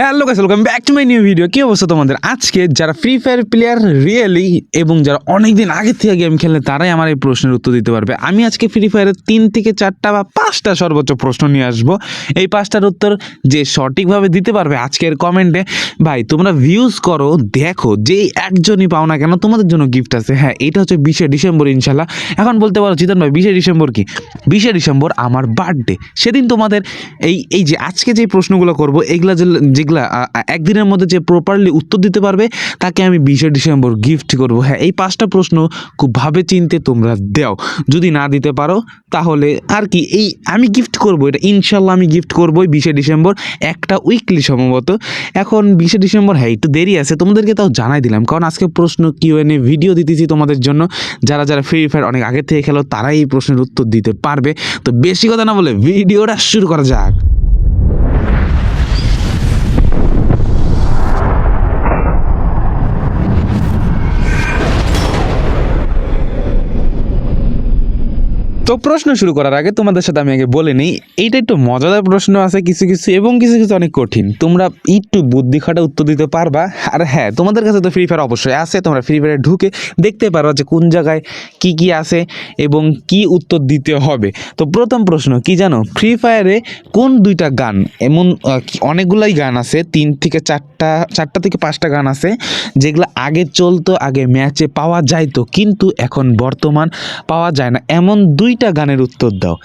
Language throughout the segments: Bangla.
Hello guys welcome back to my new video কি অবস্থা তোমাদের? আজকে যারা ফ্রি ফায়ার প্লেয়ার রিয়েলি এবং যারা অনেক দিন আগে থেকে গেম খেলে তারাই আমার এই প্রশ্নের উত্তর দিতে পারবে। আমি আজকে ফ্রি ফায়ারের তিন থেকে চারটা বা পাঁচটা সর্বোচ্চ প্রশ্ন নিয়ে আসব। এই পাঁচটার উত্তর যে সঠিকভাবে দিতে পারবে আজকের কমেন্টে ভাই, তোমরা ভিউজ করো, দেখো, যে একজনই পাও না কেন, তোমাদের জন্য গিফট আছে। হ্যাঁ এটা হচ্ছে বিশে ডিসেম্বর ইনশাল্লাহ এখন বলতে পারো চিতন ভাই, বিশে ডিসেম্বর কি? বিশে ডিসেম্বর আমার বার্থডে সেদিন তোমাদের এই এই যে আজকে যে প্রশ্নগুলো করব, এগুলা যে- আ, একদিনের মধ্যে যে প্রপারলি উত্তর দিতে পারবে তাকে আমি বিশে ডিসেম্বর গিফট করব। হ্যাঁ এই পাঁচটা প্রশ্ন খুব ভাবে চিনতে তোমরা দাও। যদি না দিতে পারো তাহলে আর কি এই আমি গিফট করব এটা ইনশাল্লাহ আমি গিফট করবই বিশে ডিসেম্বর একটা উইকলি সম্ভবত। এখন বিশে ডিসেম্বর হ্যাঁ একটু দেরি আছে তোমাদেরকে তাও জানাই দিলাম। কারণ আজকে প্রশ্ন কিউ এনে ভিডিও দিতেছি তোমাদের জন্য। যারা যারা ফ্রি ফায়ার অনেক আগে থেকে খেলো তারাই এই প্রশ্নের উত্তর দিতে পারবে। তো বেশি কথা না বলে ভিডিওটা শুরু করা যাক। তো প্রশ্ন শুরু করার আগে তোমাদের সাথে আমি আগে বলে নিই, এইটা একটু মজাদার প্রশ্ন আছে কিছু কিছু এবং কিছু কিছু অনেক কঠিন। তোমরা একটু বুদ্ধি খাটা উত্তর দিতে পারবা। আর হ্যাঁ তোমাদের কাছে তো ফ্রি ফায়ার অবশ্যই আছে, তোমরা ফ্রি ফায়ারে ঢুকে দেখতে পারবা যে কোন জায়গায় কি কি আছে এবং কি উত্তর দিতে হবে। তো প্রথম প্রশ্ন, কি জানো? ফ্রি ফায়ারে কোন দুইটা গান, এমন অনেকগুলাই গান আছে, তিন থেকে চারটা চারটা থেকে পাঁচটা গান আছে, যেগুলো আগে চলতো, আগে ম্যাচে পাওয়া যাইতো, কিন্তু এখন বর্তমান পাওয়া যায় না। এমন দুইটা গানের উত্তর দাও।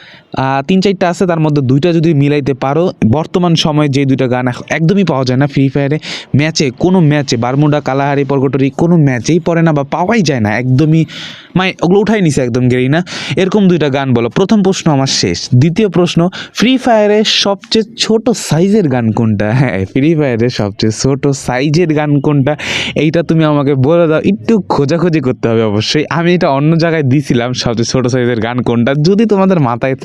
তিন চারটা আছে, তার মধ্যে দুইটা যদি মিলাইতে পারো, বর্তমান সময়ে যে দুইটা গান একদমই পাওয়া যায় না ফ্রি ফায়ারে ম্যাচে, কোনো ম্যাচে, বারমুডা, কালাহারি, পর্গটরি, কোনো ম্যাচেই পড়ে না বা পাওয়াই যায় না, একদমই মানে ওগুলো উঠাই নিছে একদম গেরি না। এরকম দুইটা গান বলো। প্রথম প্রশ্ন আমার শেষ। দ্বিতীয় প্রশ্ন ফ্রি ফায়ারের সবচেয়ে ছোট সাইজের গান কোনটা? হ্যাঁ ফ্রি ফায়ারের সবচেয়ে ছোট সাইজের গান কোনটা? এইটা তুমি আমাকে বলে দাও। একটু খোঁজাখুঁজি করতে হবে অবশ্যই। আমি এটা অন্য জায়গায় দিছিলাম, সবচেয়ে ছোট সাইজের গান কোনটা? যদি তোমাদের মাথায়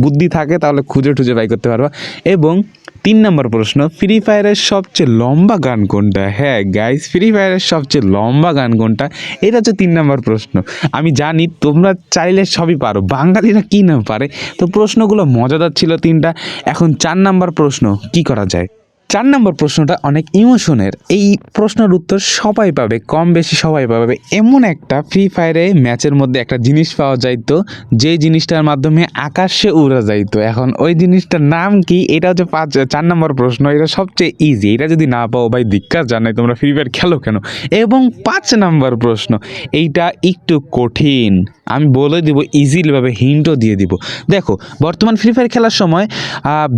বুদ্ধি থাকে, তাহলে খুঁজে টুজে বাই করতে পারবা। এবং তিন নম্বর প্রশ্ন ফ্রি ফায়ারের সবচেয়ে লম্বা গান কোনটা? হ্যাঁ গাইস ফ্রি ফায়ারের সবচেয়ে লম্বা গান কোনটা? এটা হচ্ছে তিন নম্বর প্রশ্ন। আমি জানি তোমরা চাইলে সবই পারো, বাঙালিরা কি না পারে? তো প্রশ্নগুলো মজাদার ছিল তিনটা। এখন চার নাম্বার প্রশ্ন, কি করা যায়? চার নম্বর প্রশ্নটা অনেক ইমোশনের এই প্রশ্নের উত্তর সবাই পাবে কম বেশি সবাই পাবে। এমন একটা ফ্রি ফায়ারে ম্যাচের মধ্যে একটা জিনিস পাওয়া যাইতো, যে জিনিসটার মাধ্যমে আকাশে উড়া যাইতো। এখন ওই জিনিসটার নাম কি? এটা হচ্ছে পাঁচ, চার নম্বর প্রশ্ন। এটা সবচেয়ে ইজি এটা যদি না পাও ভাই, ধিক্কার জানাই, তোমরা ফ্রি ফায়ার খেলো কেন? এবং পাঁচ নম্বর প্রশ্ন, এইটা একটু কঠিন। আমি বলে দিব ইজিলিভাবে হিন্টও দিয়ে দিব। দেখো, বর্তমান ফ্রি ফায়ার খেলার সময়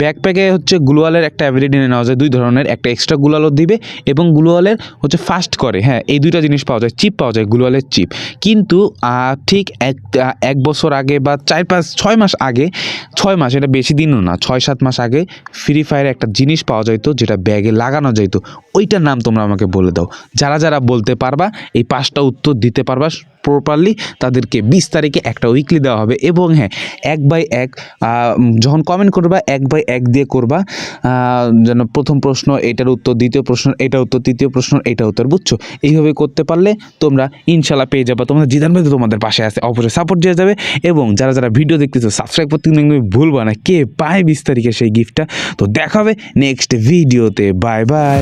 ব্যাকপ্যাকে হচ্ছে গ্লোয়ালের একটা অ্যাবিলিটি নেওয়া যায়। দুই ধরনের, একটা এক্সট্রা গ্লোয়ালও দিবে এবং গ্লোয়ালের হচ্ছে ফাস্ট করে। হ্যাঁ এই দুইটা জিনিস পাওয়া যায় চিপ পাওয়া যায় গ্লোয়ালের চিপ কিন্তু ঠিক এক এক বছর আগে বা চার পাঁচ, ছয় মাস আগে, ছয় মাস, এটা বেশি দিনও না, ছয় সাত মাস আগে ফ্রি ফায়ারে একটা জিনিস পাওয়া যাইতো, যেটা ব্যাগে লাগানো যাইতো। ওইটার নাম তোমরা আমাকে বলে দাও। যারা যারা বলতে পারবা, এই পাঁচটা উত্তর দিতে পারবা প্রপারলি তাদেরকে বিশ তারিখে একটা উইকলি দেওয়া হবে। এবং হ্যাঁ এক বাই এক যখন কমেন্ট করবা, এক বাই এক দিয়ে করবা যেন প্রথম প্রশ্ন এটার উত্তর, দ্বিতীয় প্রশ্ন এটা উত্তর, তৃতীয় প্রশ্ন এটা উত্তর, বুঝছ? এইভাবে করতে পারলে তোমরা ইনশাল্লাহ পেয়ে যাবে। তোমাদের জিদান ভাই তোমাদের পাশে আছে, অবশ্যই সাপোর্ট দিয়ে যাবে। এবং যারা যারা ভিডিও দেখতেছো সাবস্ক্রাইব করতে কিন্তু ভুলবা না। কে পায় বিশ তারিখে সেই গিফটটা তো দেখাবে নেক্সট ভিডিওতে বাই বাই